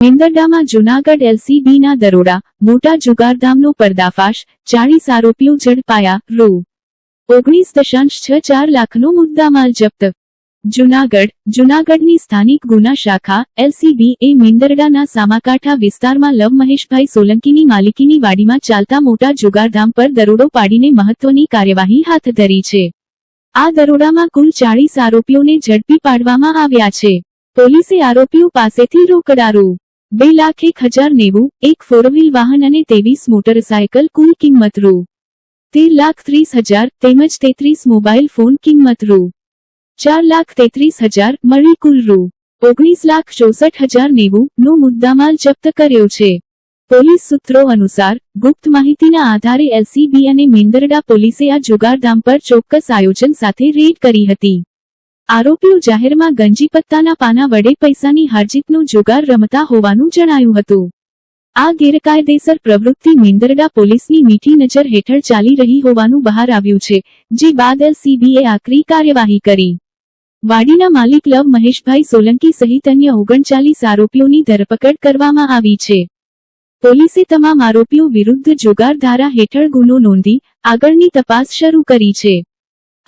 મીંદરડામાં જુનાગઢ એલસીબીના દરોડા, મોટા જુગારધામનો પર્દાફાશ, ચાળીસ આરોપીઓ ઝડપાયા, રૂ. ઓગણીસ દશાંશ છ ચાર લાખનો મુદ્દામાલ જપ્ત. જુનાગઢ, જૂનાગઢની સ્થાનિક ગુના શાખા, એલસીબી એ મેંદરડાના સામાકાંઠા વિસ્તારમાં લવ મહેશભાઈ સોલંકીની માલિકીની વાડીમાં ચાલતા મોટા જુગારધામ પર દરોડો પાડીને મહત્વની કાર્યવાહી હાથ ધરી છે. આ દરોડામાં કુલ ચાળીસ આરોપીઓને ઝડપી પાડવામાં આવ્યા છે. પોલીસે આરોપીઓ પાસેથી રોકડારૂ બે લાખ એક હજાર નેવું, એક ફોર વ્હીલ વાહન અને ત્રેવીસ મોટરસાયકલ કુલ કિંમત રૂ. તેર લાખ ત્રીસ હજાર, તેમજ તેત્રીસ મોબાઈલ ફોન કિંમત રૂ. ચાર લાખ તેત્રીસ હજાર, મળી કુલ રૂ. ઓગણીસ લાખ ચોસઠ હજાર નેવું, નો મુદ્દામાલ જપ્ત કર્યો છે. પોલીસ સૂત્રો અનુસાર, ગુપ્ત માહિતીના આધારે એલસીબી અને મેંદરડા પોલીસે આ જુગારધામ પર ચોક્કસ આયોજન સાથે રેડ કરી હતી. આરોપીઓ જાહેરમાં ગંજી પત્તાના પાના વડે પૈસાની હારજીતનો જુગાર રમતા હોવાનું જણાયું હતું. આ ગેરકાયદેસર પ્રવૃત્તિ મીંદરડા પોલીસની મીઠી નજર હેઠળ ચાલી રહી હોવાનું બહાર આવ્યું છે, જે બાદ એલસીબીએ આકરી કાર્યવાહી કરી. વાડીના માલિક લવ મહેશભાઈ સોલંકી સહિત અન્ય ઓગણચાલીસ આરોપીઓની ધરપકડ કરવામાં આવી છે. પોલીસે તમામ આરોપીઓ વિરુદ્ધ જુગાર ધારા હેઠળ ગુનો નોંધી આગળની તપાસ શરૂ કરી છે.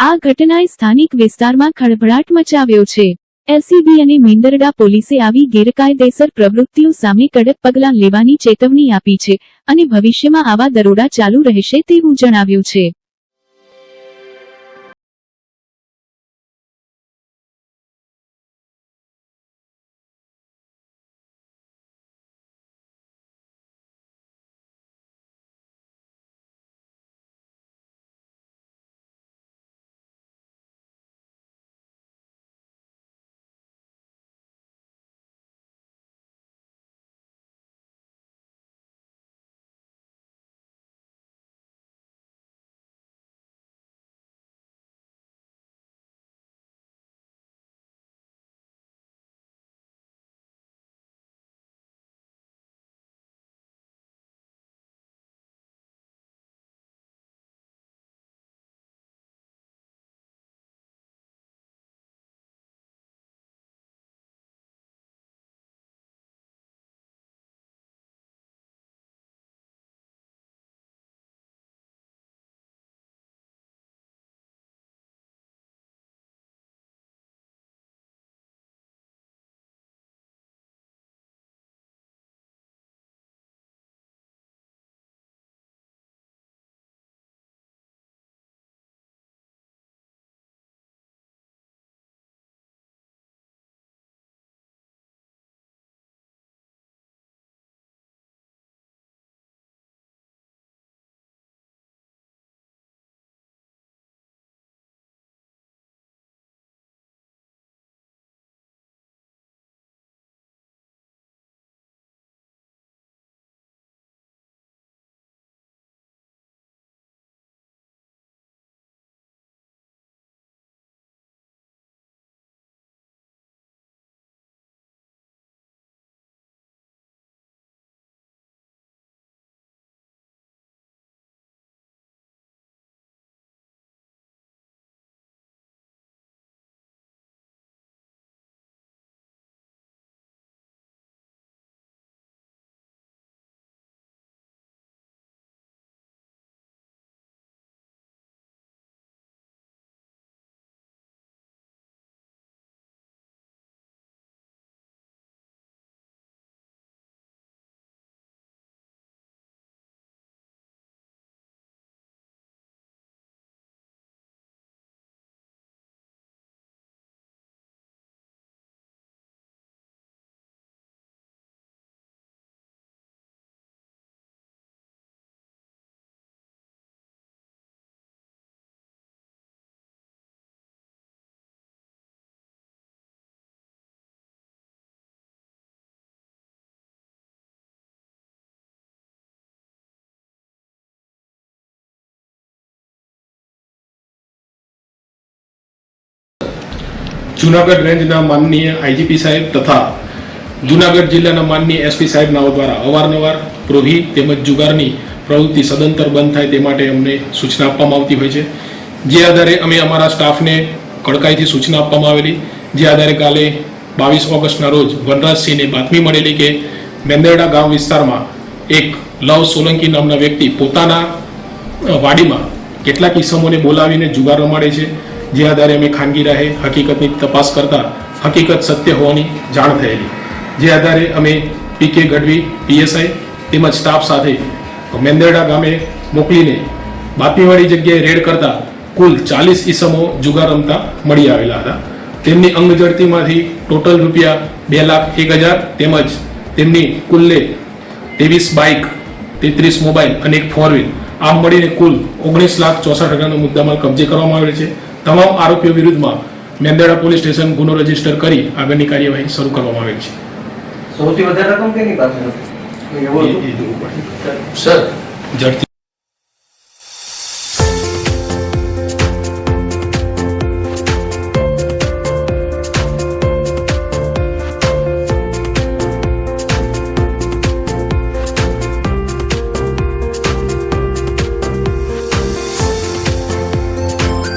આ ઘટનાએ સ્થાનિક વિસ્તારમાં ખળભળાટ મચાવ્યો છે. એલસીબી અને મીંદરડા પોલીસે આવી ગેરકાયદેસર પ્રવૃત્તિઓ સામે કડક પગલાં લેવાની ચેતવણી આપી છે અને ભવિષ્યમાં આવા દરોડા ચાલુ રહેશે તેવું જણાવ્યું છે. જુનાગઢ રેન્જના માનનીય આઈજીપી સાહેબ તથા જુનાગઢ જિલ્લાના માનનીય એસપી સાહેબનાઓ દ્વારા અવારનવાર પ્રોહી તેમજ જુગારની પ્રવૃત્તિ સદંતર બંધ થાય તે માટે અમને સૂચના આપવામાં આવતી હોય છે. જે આધારે અમે અમારા સ્ટાફને કડકાઈથી સૂચના આપવામાં આવેલી. જે આધારે કાલે બાવીસ ઓગસ્ટના રોજ વનરાજસિંહને બાતમી મળેલી કે મેંદરડા ગામ વિસ્તારમાં એક લવ સોલંકી નામના વ્યક્તિ પોતાના વાડીમાં કેટલાક ઇસમોને બોલાવીને જુગાર રમાડે છે. જે આધારે અમે ખાનગી રાહે હકીકતની તપાસ કરતા હકીકત સત્ય હોવાની જાણ થયેલી. જે આધારે અમે પીકે ગઢવી પીએસઆઈ તેમજ સ્ટાફ સાથે મેંદરડા ગામે મોકલીને બાતમીવાળી જગ્યાએ રેડ કરતા કુલ ચાલીસ ઈસમો જુગાર રમતા મળી આવેલા હતા. તેમની અંગ જડતીમાંથી ટોટલ રૂપિયા બે લાખ એક હજાર તેમજ તેમની કુલ્લે ત્રેવીસ બાઇક, તેત્રીસ મોબાઈલ અને એક ફોર વ્હીલ આમ મળીને કુલ ઓગણીસ લાખ ચોસઠ હજારનો મુદ્દામાલ કબજે કરવામાં આવેલ છે. તમામ આરોપીઓ વિરુદ્ધમાં મેંદેડા પોલીસ સ્ટેશન ગુનો રજિસ્ટર કરી આગળની કાર્યવાહી શરૂ કરવામાં આવેલ છે. સૌથી વધારે રકમ કેની પાસે. સર. ઝડપી